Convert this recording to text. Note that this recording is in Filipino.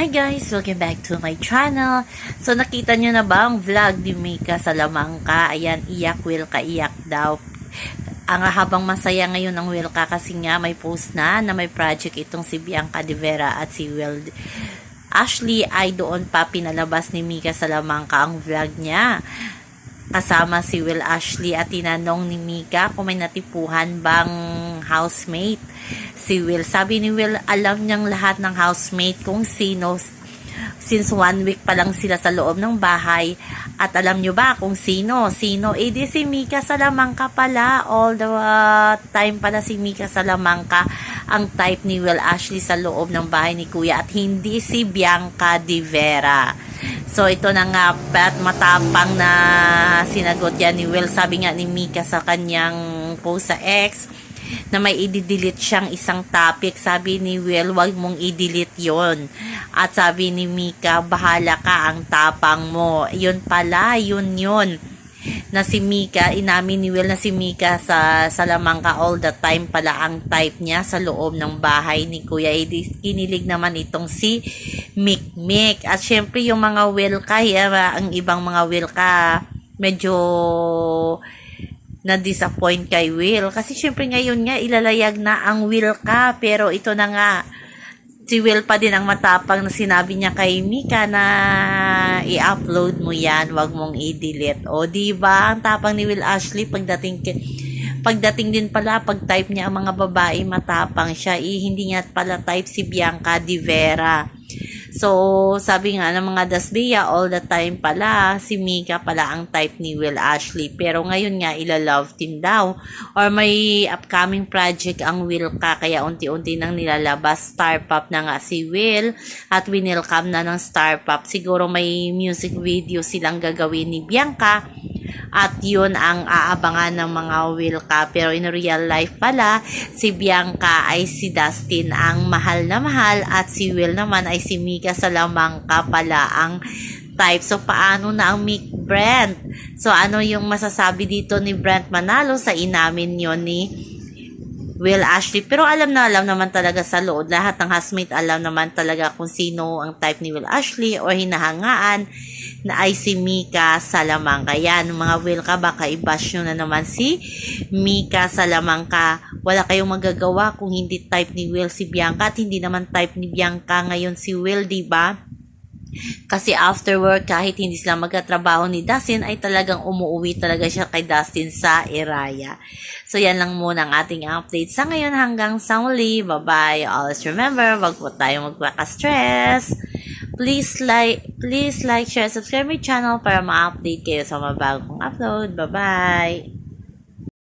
Hi guys! Welcome back to my channel. So nakita nyo na ba ang vlog ni Mika sa Lamangka? Ayan, iyak will ka iyak daw. Ang habang masaya ngayon ang Will ka kasi nga may post na na may project itong si Bianca de Vera at si Will Ashley ay doon pa pinalabas ni Mika sa Lamangka ang vlog niya. Kasama si Will Ashley at tinanong ni Mika kung may natipuhan bang housemate si Will. Sabi ni Will, alam niyang lahat ng housemate kung sino since one week pa lang sila sa loob ng bahay. At alam nyo ba kung sino? Sino? Eh di si Mika Salamangka pala. All the uh, time pala si Mika Salamangka ang type ni Will Ashley sa loob ng bahay ni Kuya at hindi si Bianca de Vera. So ito na nga at matapang na sinagot yan ni Will. Sabi nga ni Mika sa kanyang post sa X na may i-delete siyang isang topic. Sabi ni Will, wag mong i-delete yon At sabi ni Mika, bahala ka ang tapang mo. Yun pala, yun yun. Na si Mika, inamin ni Will na si Mika sa Salamangka all the time pala ang type niya sa loob ng bahay ni Kuya. Eh, di- Kinilig naman itong si Mick. At syempre yung mga Will eh, ang ibang mga Will ka, medyo na-disappoint kay Will. Kasi syempre ngayon nga, ilalayag na ang Will ka. Pero ito na nga, si Will pa din ang matapang na sinabi niya kay Mika na i-upload mo yan, wag mong i-delete. O, di ba Ang tapang ni Will Ashley pagdating kay Pagdating din pala, pag type niya ang mga babae, matapang siya. Eh, hindi niya pala type si Bianca de Vera. So, sabi nga ng mga Dasbia, all the time pala, si Mika pala ang type ni Will Ashley. Pero ngayon nga, ila-love team daw. Or may upcoming project ang Will ka, kaya unti-unti nang nilalabas. Star Pop na nga si Will. At winelcome na ng Star Pop. Siguro may music video silang gagawin ni Bianca. At yun ang aabangan ng mga Will ka. Pero in real life pala, si Bianca ay si Dustin ang mahal na mahal at si Will naman ay si Mika Salamangka pala ang type. So, paano na ang Mick Brent? So, ano yung masasabi dito ni Brent Manalo sa inamin yon ni Will Ashley. Pero alam na alam naman talaga sa loob. Lahat ng housemate alam naman talaga kung sino ang type ni Will Ashley or hinahangaan na ay si Mika Salamangka. Yan, mga Will ka, baka i-bash nyo na naman si Mika Salamangka. Wala kayong magagawa kung hindi type ni Will si Bianca at hindi naman type ni Bianca ngayon si Will, di ba? Kasi after work, kahit hindi sila magkatrabaho ni Dustin, ay talagang umuwi talaga siya kay Dustin sa Iraya. So, yan lang muna ang ating update sa ngayon hanggang sa muli. Bye-bye. Always remember, wag po tayo magpaka-stress. Please like, please like, share, subscribe my channel para ma-update kayo sa mga bagong upload. Bye-bye.